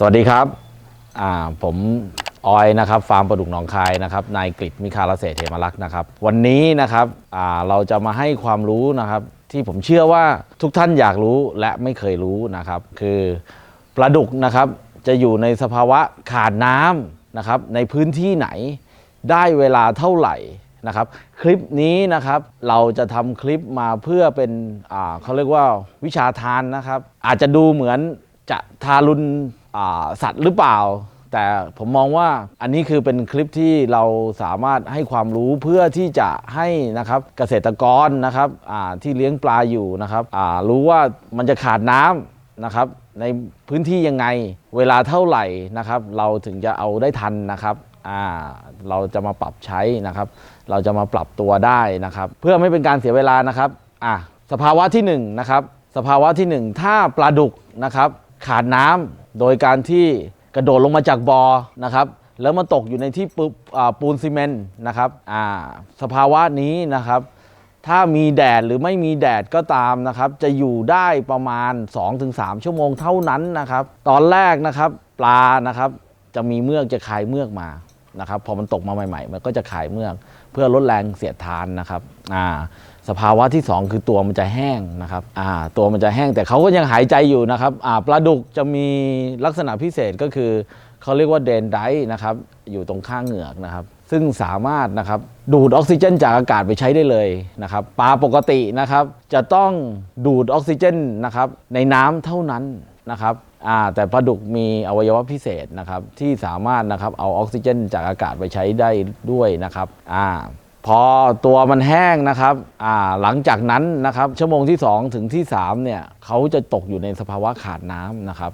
สวัสดีครับอ่าผมออยนะครับฟาร์มปลาดุกหนองคายนะครับนายกฤษมิคาลเศษเหมรักษ์นะครับ วันนี้นะครับอ่าเราจะมาให้ความรู้นะครับ ที่ผมเชื่อว่าทุกท่านอยากรู้และไม่เคยรู้นะครับ คือปลาดุกนะครับจะอยู่ในสภาวะขาดน้ำนะครับ ในพื้นที่ไหนได้เวลาเท่าไหร่นะครับ คลิปนี้นะครับเราจะทำคลิปมาเพื่อเป็นเขาเรียกว่าวิชาทานนะครับ อาจจะดูเหมือนจะทารุณ สัตว์หรือเปล่า แต่ผมมองว่าอันนี้คือเป็นคลิปที่เราสามารถให้ความรู้เพื่อที่จะให้นะครับเกษตรกรนะครับที่เลี้ยงปลาอยู่นะครับรู้ว่ามันจะขาดน้ำนะครับในพื้นที่ยังไงเวลาเท่าไหร่นะครับ เราถึงจะเอาได้ทันนะครับเราจะมาปรับใช้นะครับ เราจะมาปรับตัวได้นะครับ เพื่อไม่เป็นการเสียเวลานะครับสภาวะที่หนึ่งนะครับสภาวะที่หนึ่งถ้าปลาดุกนะครับ ขาดน้ำโดยการที่กระโดดลงมาจากบอ่อนะครับแล้วมาตกอยู่ในที่ปูอ่าปูนซีเมนต์นะครับอ่าสภาวะนี้นะครับ ถ้ามีแดดหรือไม่มีแดดก็ตามนะครับ จะอยู่ได้ประมาณ 2-3 ชั่วโมงเท่านั้นนะครับ ตอนแรกนะครับ ปลานะครับ จะมีเมือกจะคายเมือกมา นะครับพอมันตกมาใหม่ ๆ มันก็จะคายเมือก เพื่อลดแรงเสียดทานนะครับอ่าสภาวะที่ 2 คือตัวมันจะแห้งนะครับอ่าตัวมันจะแห้งแต่เขาก็ยังหายใจอยู่นะครับอ่าปลาดุกจะมีลักษณะพิเศษก็คือเขาเรียกว่าเดนไดนะครับอยู่ตรงข้างเหงือกนะครับ ซึ่งสามารถนะครับดูดออกซิเจนจากอากาศไปใช้ได้เลยนะครับปลาปกตินะครับจะต้องดูดออกซิเจนนะครับในน้ำเท่านั้น นะครับแต่ปลาดุกมีอวัยวะพิเศษนะครับที่สามารถนะครับเอาออกซิเจนจากอากาศไปใช้ได้ด้วยนะครับอพอตัวมันแห้งนะครับหลังจากนั้นนะครับชั่วโมงที่ 2 ถึงที่3เนี่ยเขาจะตกอยู่ในสภาวะขาดน้ำนะครับ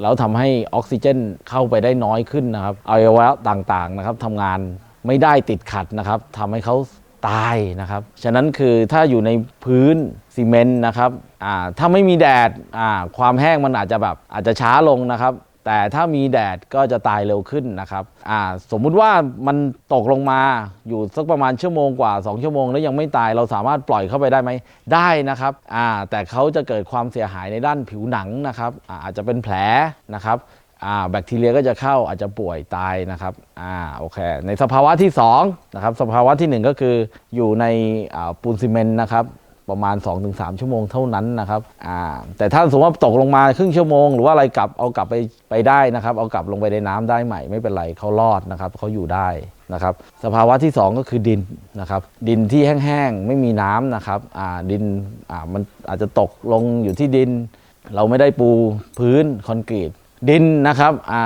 แล้วทำให้ออกซิเจนเข้าไปได้น้อยขึ้นนะครับอวัยวะต่างๆนะครับทำงานไม่ได้ติดขัดนะครับทำให้เขาตายนะครับ ฉะนั้นคือถ้าอยู่ในพื้น ซีเมนต์นะครับถ้าไม่มีแดดความแห้งมันอาจจะแบบอาจจะช้าลงนะครับ แต่ถ้ามีแดดก็จะตายเร็วขึ้นนะครับสมมุติว่ามันตกลงมาอยู่สักประมาณชั่วโมงกว่า 2 ชั่วโมงแล้วยังไม่ตายเราสามารถปล่อยเข้าไปได้ไหมได้นะครับแต่เขาจะเกิดความเสียหายในด้านผิวหนังนะครับอาจจะเป็นแผลนะครับแบคทีเรียก็จะเข้าอาจจะป่วยตายนะครับอ่าโอเค ในสภาวะที่2นะครับสภาวะทีหนึ่1 ก็คืออยู่ในปูนซีเมนต์นะครับ ประมาณ 2-3 ชั่วโมงเท่านั้นนะครับอ่าแต่ถ้าสมมติว่าตกลงมาครึ่งชั่วโมง หรือว่าอะไรกลับเอากลับไปไปได้นะครับ เอากลับลงไปในน้ำได้ใหม่ไม่เป็นไรเขารอดนะครับเขาอยู่ได้นะครับสภาวะที่ 2 ก็คือดินนะครับดินที่แห้งๆไม่มีน้ำนะครับอ่าดินอ่ามันอาจจะตกลงอยู่ที่ดิน เราไม่ได้ปูพื้นคอนกรีตดินนะครับอ่า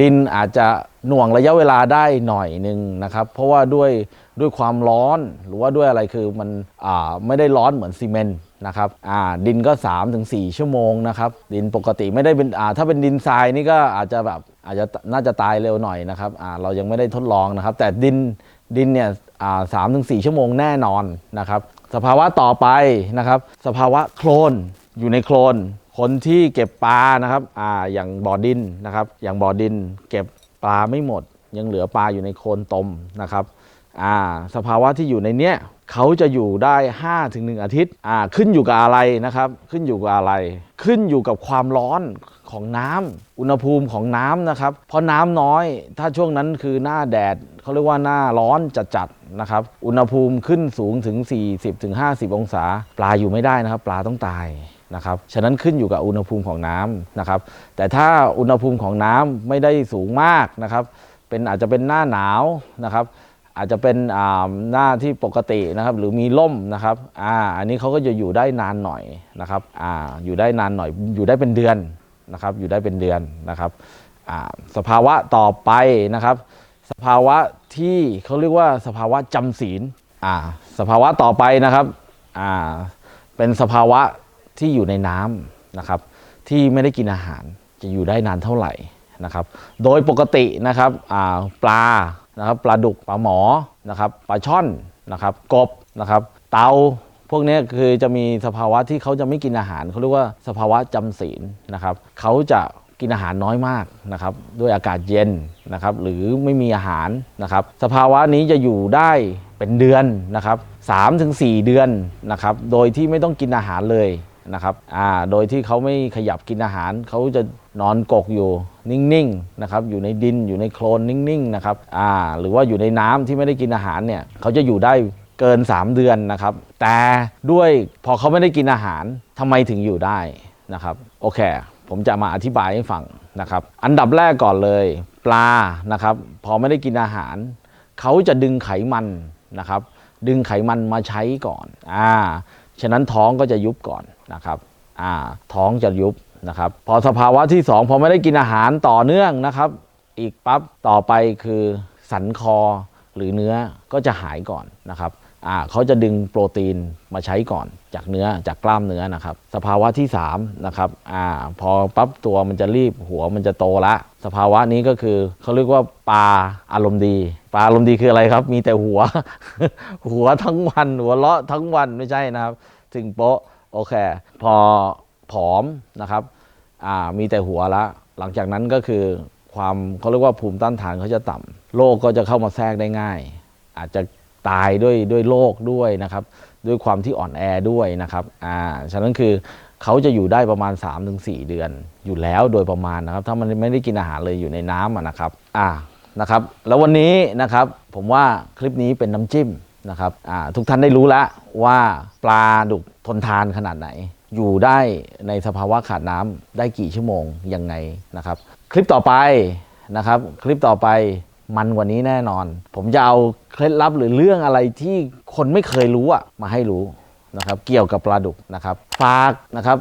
ดินอาจจะ หน่วงระยะเวลาได้หน่อยหนึ่งนะครับ เพราะว่าด้วยด้วยความร้อนหรือว่าด้วยอะไรคือมันอ่าไม่ได้ร้อนเหมือนซีเมนต์นะครับอ่าดินก็ 3-4 ชั่วโมงนะครับดินปกติไม่ได้เป็นอ่าถ้าเป็นดินทรายนี่ก็อาจจะแบบอาจจะน่าจะตายเร็วหน่อยนะครับอ่าเรายังไม่ได้ทดลองนะครับ แต่ดินดินเนี่ยอ่าสามถึงสี่ชั่วโมงแน่นอนนะครับ สภาวะต่อไปนะครับ สภาวะโคลนอยู่ในโคลนคนที่เก็บปลานะครับอ่าอย่างบ่อดินนะครับ อย่างบ่อดิน เก็บ ปลาไม่หมด ยังเหลือปลาอยู่ในโคลนตมนะครับอ่าสภาวะที่อยู่ในเนี้ยเขาจะอยู่ได้5ถึง1อาทิตย์อ่าขึ้นอยู่กับอะไรนะครับ ขึ้นอยู่กับอะไร ขึ้นอยู่กับความร้อนของน้ำอุณหภูมิของน้ำนะครับ เพราะน้ำน้อยถ้าช่วงนั้นคือหน้าแดดเขาเรียกว่าหน้าร้อนจัดๆนะครับ อุณหภูมิขึ้นสูงถึง 40ถึง50 องศา ปลาอยู่ไม่ได้นะครับ ปลาต้องตาย นะครับ ฉะนั้นขึ้นอยู่กับอุณหภูมิของน้ำนะครับ แต่ถ้าอุณหภูมิของน้ำไม่ได้สูงมากนะครับ เป็นอาจจะเป็นหน้าหนาวนะครับ อาจจะเป็นหน้าที่ปกตินะครับ หรือมีร่มนะครับอ่าอันนี้เขาก็จะอยู่ได้นานหน่อยนะครับอ่าอยู่ได้นานหน่อย อยู่ได้เป็นเดือนนะครับ อยู่ได้เป็นเดือนนะครับอ่าสภาวะต่อไปนะครับ สภาวะที่เขาเรียกว่าสภาวะจำศีลอ่าสภาวะต่อไปนะครับอ่าเป็นสภาวะ ที่อยู่ในน้ำนะครับที่ไม่ได้กินอาหารจะอยู่ได้นานเท่าไหร่นะครับ โดยปกตินะครับปลานะครับปลาดุกปลาหมอนะครับปลาช่อนนะครับกบนะครับเตาพวกนี้คือจะมีสภาวะที่เขาจะไม่กินอาหารเขาเรียกว่าสภาวะจำศีลนะครับเขาจะกินอาหารน้อยมากนะครับด้วยอากาศเย็นนะครับหรือไม่มีอาหารนะครับสภาวะนี้จะอยู่ได้เป็นเดือนนะครับ3ถึง4เดือนนะครับโดยที่ไม่ต้องกินอาหารเลย นะครับอ่าโดยที่เขาไม่ขยับกินอาหาร เขาจะนอนกกอยู่นิ่งๆนะครับอยู่ในดินอยู่ในโคลนนิ่งๆนะครับอ่าหรือว่าอยู่ในน้ำที่ไม่ได้กินอาหารเนี่ยเขาจะอยู่ได้เกิน 3 เดือนนะครับ แต่ด้วยพอเขาไม่ได้กินอาหารทำไมถึงอยู่ได้นะครับโอเค ผมจะมาอธิบายให้ฟังนะครับอันดับแรกก่อนเลย ปลานะครับพอไม่ได้กินอาหาร เขาจะดึงไขมันนะครับดึงไขมันมาใช้ก่อนอ่า ฉะนั้นท้องก็จะยุบก่อนนะครับอ่าท้องจะยุบนะครับพอสภาวะที่ 2 พอไม่ได้กินอาหารต่อเนื่องนะครับ อีกปั๊บต่อไปคือสันคอหรือเนื้อก็จะหายก่อนนะครับอ่าเขาจะดึงโปรตีนมาใช้ก่อนจากเนื้อจากกล้ามเนื้อนะครับ สภาวะที่3นะครับอ่าพอปั๊บตัวมันจะรีบหัวมันจะโตละ สภาวะนี้ก็คือเขาเรียกว่าปลาอารมณ์ดี ปลาอารมณ์ดีคืออะไรครับ มีแต่หัว หัวทั้งวัน หัวเลาะทั้งวันไม่ใช่นะครับ ถึงโป๊ะโอเค พอผอมนะครับอ่ามีแต่หัวละ หลังจากนั้นก็คือความเขาเรียกว่าภูมิต้านทานเขาจะต่ำโรคก็จะเข้ามาแทรกได้ง่าย อาจจะตายด้วยด้วยโรคด้วยนะครับ ด้วยความที่อ่อนแอด้วยนะครับอ่าฉะนั้นคือเขาจะอยู่ได้ประมาณ 3-4 เดือน อยู่แล้วโดยประมาณนะครับ ถ้ามันไม่ได้กินอาหารเลยอยู่ในน้ำะนะครับอ่า นะครับ แล้ววันนี้นะครับผมว่าคลิปนี้เป็นน้ำจิ้มนะครับทุกท่านได้รู้แล้วว่าปลาดุกทนทานขนาดไหน อยู่ได้ในสภาวะขาดน้ำได้กี่ชั่วโมงยังไงนะครับ คลิปต่อไปนะครับ คลิปต่อไปมันกว่านี้แน่นอน ผมจะเอาเคล็ดลับหรือเรื่องอะไรที่คนไม่เคยรู้อะมาให้รู้นะครับ เกี่ยวกับปลาดุกนะครับ ฝากนะครับ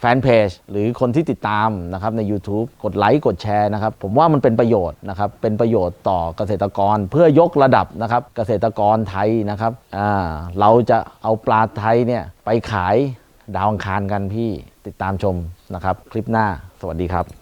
แฟนเพจหรือคนที่ติดตามนะครับใน YouTube กดไลค์กดแชร์นะครับ ผมว่ามันเป็นประโยชน์นะครับเป็นประโยชน์ต่อเกษตรกรเพื่อยกระดับนะครับเกษตรกรไทยนะครับเราจะเอาปลาไทยเนี่ยไปขายดาวอังคารกันพี่ติดตามชมนะครับ คลิปหน้าสวัสดีครับ